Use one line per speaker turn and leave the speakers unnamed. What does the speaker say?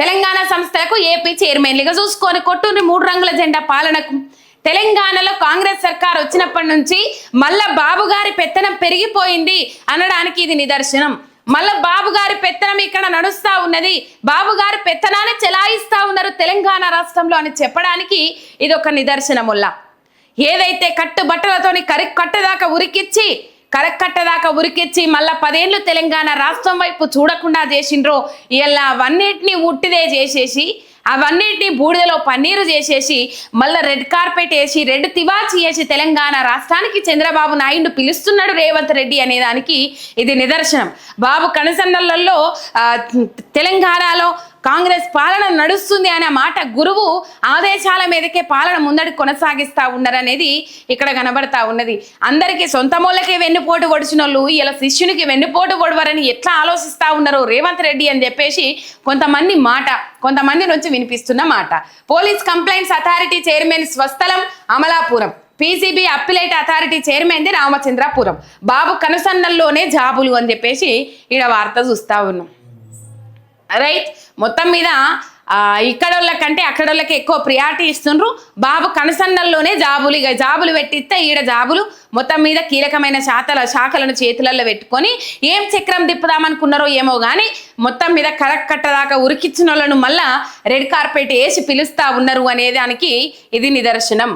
తెలంగాణ సంస్థలకు ఏపీ చైర్మన్లుగా చూసుకొని కొట్టూరి మూడు రంగుల జెండా పాలనకు. తెలంగాణలో కాంగ్రెస్ సర్కార్ వచ్చినప్పటి నుంచి మళ్ళా బాబు గారి పెత్తనం పెరిగిపోయింది అనడానికి ఇది నిదర్శనం. మళ్ళా బాబు గారి పెత్తనం ఇక్కడ నడుస్తా ఉన్నది. బాబు గారి పెత్తనాన్ని చెలాయిస్తా ఉన్నారు తెలంగాణ రాష్ట్రంలో అని చెప్పడానికి ఇది ఒక నిదర్శనముల్లా. ఏదైతే కట్టుబట్టలతోని కరి కట్టదాకా ఉరికిచ్చి కరక్కట్టదాకా ఉరికెచ్చి మళ్ళా పదేళ్ళు తెలంగాణ రాష్ట్రం వైపు చూడకుండా చేసిండ్రో ఇలా అవన్నిటిని ఉట్టిదే చేసేసి అవన్నిటిని బూడిదలో పన్నీరు చేసేసి మళ్ళీ రెడ్ కార్పెట్ వేసి రెడ్ తివాచి వేసి తెలంగాణ రాష్ట్రానికి చంద్రబాబు నాయుడు పిలుస్తున్నాడు రేవంత్ రెడ్డి అనే దానికి ఇది నిదర్శనం. బాబు కనసన్నలలో తెలంగాణలో కాంగ్రెస్ పాలన నడుస్తుంది అనే మాట గురువు ఆదేశాల మీదకే పాలన ముందడి కొనసాగిస్తా ఉన్నారనేది ఇక్కడ కనబడతా ఉన్నది. అందరికీ సొంత మూలకే వెన్నుపోటు పొడిచిన వాళ్ళు ఇలా శిష్యునికి వెన్నుపోటు పొడవరని ఎట్లా ఆలోచిస్తా ఉన్నారు రేవంత్ రెడ్డి అని చెప్పేసి కొంతమంది మాట కొంతమంది నుంచి వినిపిస్తున్న మాట. పోలీస్ కంప్లైంట్స్ అథారిటీ చైర్మన్ స్వస్థలం అమలాపురం. పీసీబీ అప్పిలేట్ అథారిటీ చైర్మన్ది రామచంద్రాపురం. బాబు కనుసన్నల్లోనే జాబులు అని చెప్పేసి ఈడ వార్త చూస్తా ఉన్నాం. రైట్ మొత్తం మీద ఇక్కడ ఇక్కడోళ్ళ కంటే అక్కడోళ్ళకి ఎక్కువ ప్రియారిటీ ఇస్తుండ్రు. బాబు కనసన్నల్లోనే జాబులు ఇక జాబులు పెట్టిస్తే ఈడ జాబులు. మొత్తం మీద కీలకమైన శాతల శాఖలను చేతులలో పెట్టుకొని ఏం చక్రం తిప్పుదామనుకున్నారో ఏమో కానీ మొత్తం మీద కరక్కట్టదాకా ఉరికిచ్చిన వాళ్ళను మళ్ళా రెడ్ కార్పెట్ వేసి పిలుస్తా ఉన్నారు అనే దానికి ఇది నిదర్శనం.